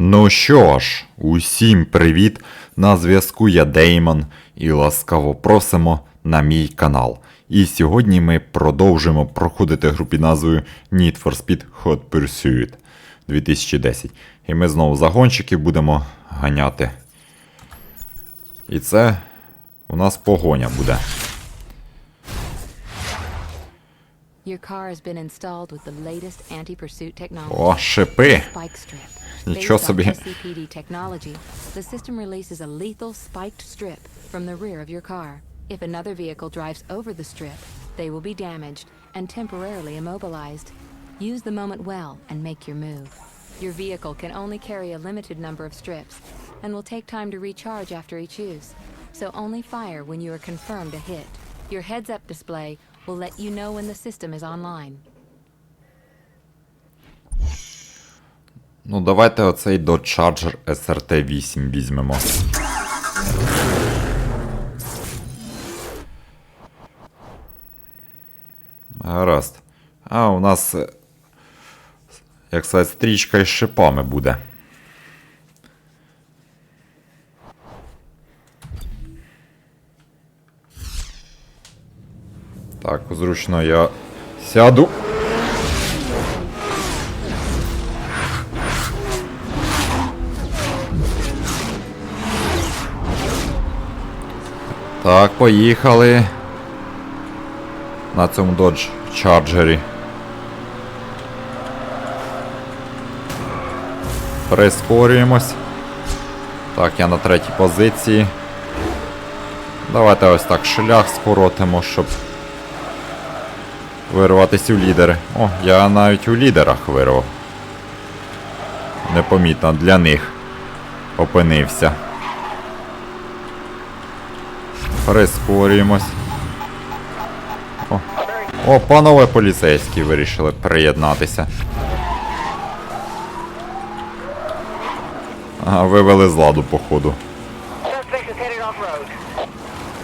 Ну що ж, усім привіт! На зв'язку я Деймон і ласкаво просимо на мій канал. І сьогодні ми продовжимо проходити гру під назвою Need for Speed Hot Pursuit 2010. І ми знову загонщиків будемо ганяти. І це у нас погоня буде. О, шипи! Spike strip. Нічого Based on собі. SCPD technology, the system releases a lethal spiked strip from the rear of your car. If another vehicle drives over the strip, they will be damaged and temporarily immobilized. Use the moment well and make your move. Your vehicle can only carry a limited number of strips and will take time to recharge after each use. So only fire when you are confirmed a hit. Your heads-up display will let you know when the system is online. Ну, давайте оцей Dodge Charger SRT 8 візьмемо. Гаразд. А, у нас, е, як сказати, стрічка із шипами буде. Так, зручно я сяду. Поїхали. На цьому Dodge Charger. Прискорюємось. Так, я на третій позиції. Давайте ось так шлях скоротимо, щоб вирватися у лідери. О, я навіть у лідерах вирвав. Непомітно для них опинився. Прискорюємось. О, панове поліцейські вирішили приєднатися. Ага, вивели з ладу, походу.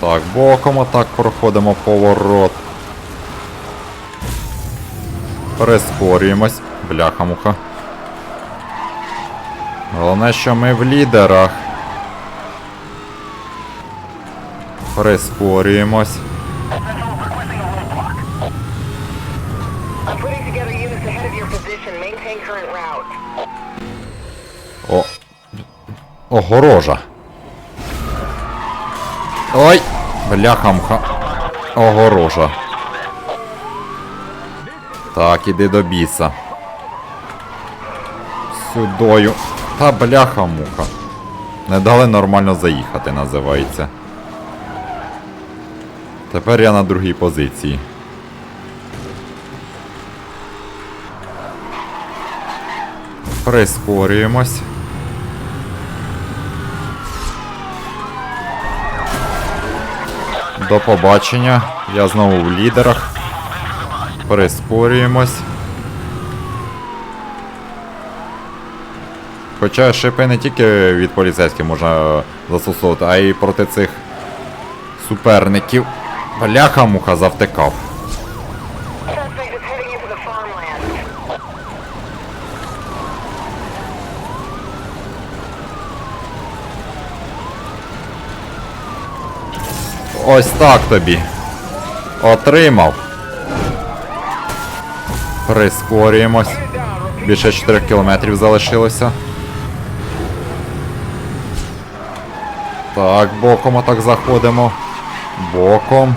Так, боком отак проходимо поворот. Прискорюємось. Бляха-муха. Головне, що ми в лідерах. Route. О. Огорожа. Ой! Бляхамха. Огорожа. Так, іди до біса. Сюдою. Та бляха-муха. Не дали нормально заїхати, називається. Тепер я на другій позиції. Прискорюємось. До побачення. Я знову в лідерах. Прискорюємось. Хоча шипи не тільки від поліцейських можна застосовувати, а й проти цих суперників. Завтикав. Into the farmland. Ось так тобі. Отримав. Прискорюємось. Більше 4 кілометрів залишилося. Так, боком отак заходимо. Боком.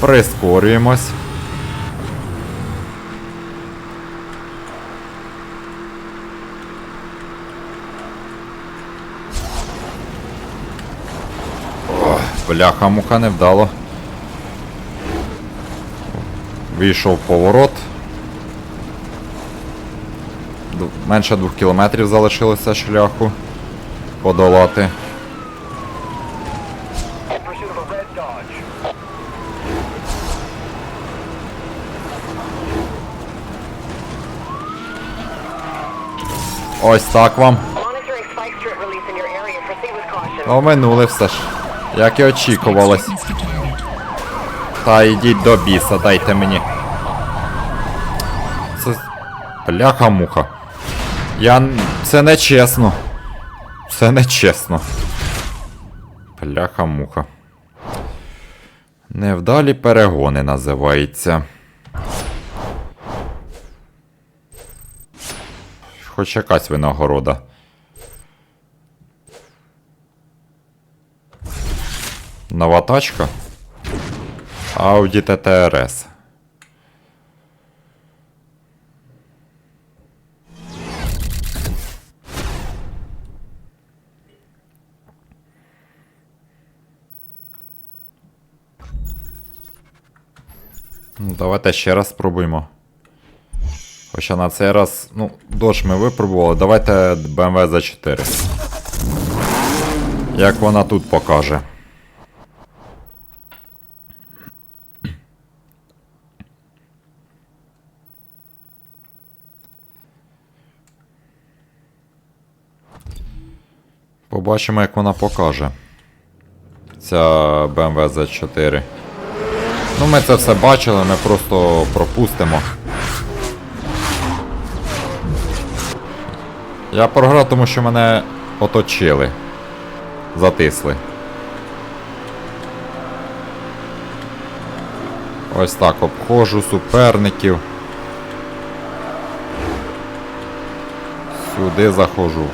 Прискорюємось. Бляха, муха не вдало. Вийшов поворот. Менше двох кілометрів залишилося шляху подолати. Ось так вам. Оминули все ж. Як і очікувалось. Та йдіть до біса, дайте мені. Це. Бляха-муха. Я. Це не чесно. Це не чесно. Пляха-муха. Невдалі перегони називається. Хоч якась винагорода. Нова тачка? Audi TTRS. Давайте ще раз спробуємо. Хоча на цей раз, ну, дощ ми випробували. Давайте BMW за 4. Як вона тут покаже. Побачимо, як вона покаже. Ця BMW Z4. Ну, ми це все бачили, ми просто пропустимо. Я програв, тому що мене оточили. Затисли. Ось так обходжу суперників. Сюди заходжу.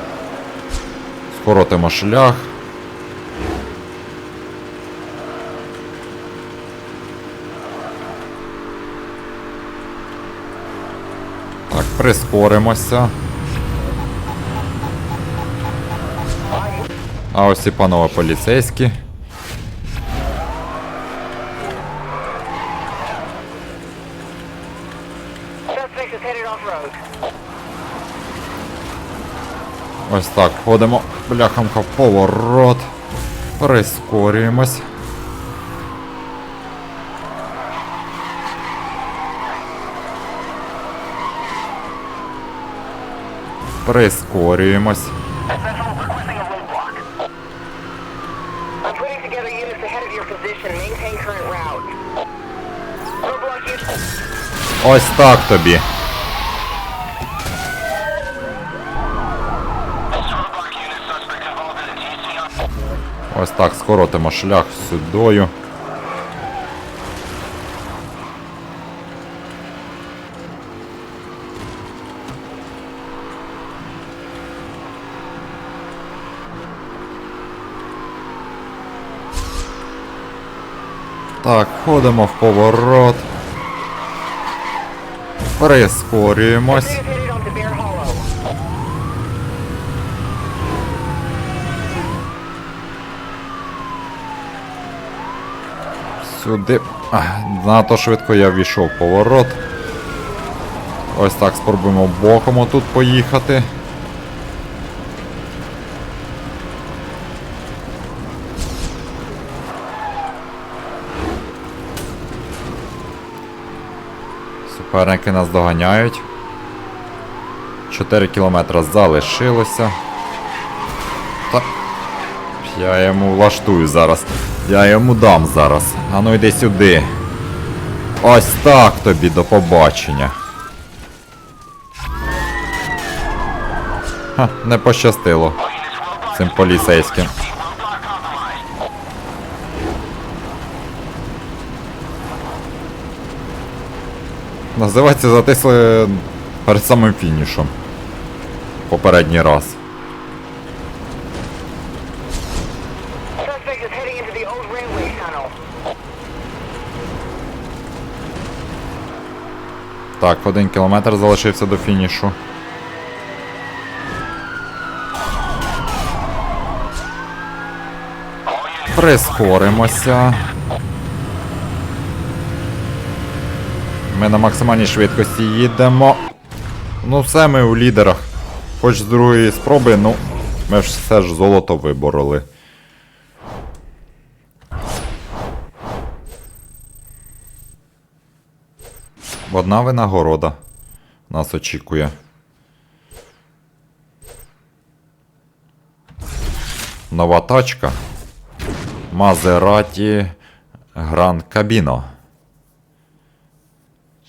Скоротимо шлях. Так, прискоримося. А ось і панове поліцейські. Ось так, ходимо бляхамка в поворот. Прискорюємось. Прискорюємось. Ось так тобі. Ось так, скоротимо шлях сюдою. Так, ходимо в поворот. Прискорюємось. Сюди. Ах, Занадто швидко я ввійшов поворот. Ось так спробуємо боком отут поїхати. Суперники нас доганяють. 4 кілометри залишилося. Та я йому влаштую зараз. Я йому дам зараз. Ану йди сюди. Ось так тобі до побачення. Ха, не пощастило цим поліцейським. Називається затисли перед самим фінішом. Попередній раз. Так, один кілометр залишився до фінішу. Прискоримося. Ми на максимальній швидкості їдемо. Ну, все ми у лідерах. Хоч з другої спроби, ну, ми ж все ж золото вибороли. Одна винагорода нас очікує. Нова тачка. Мазераті Гран Кабіно.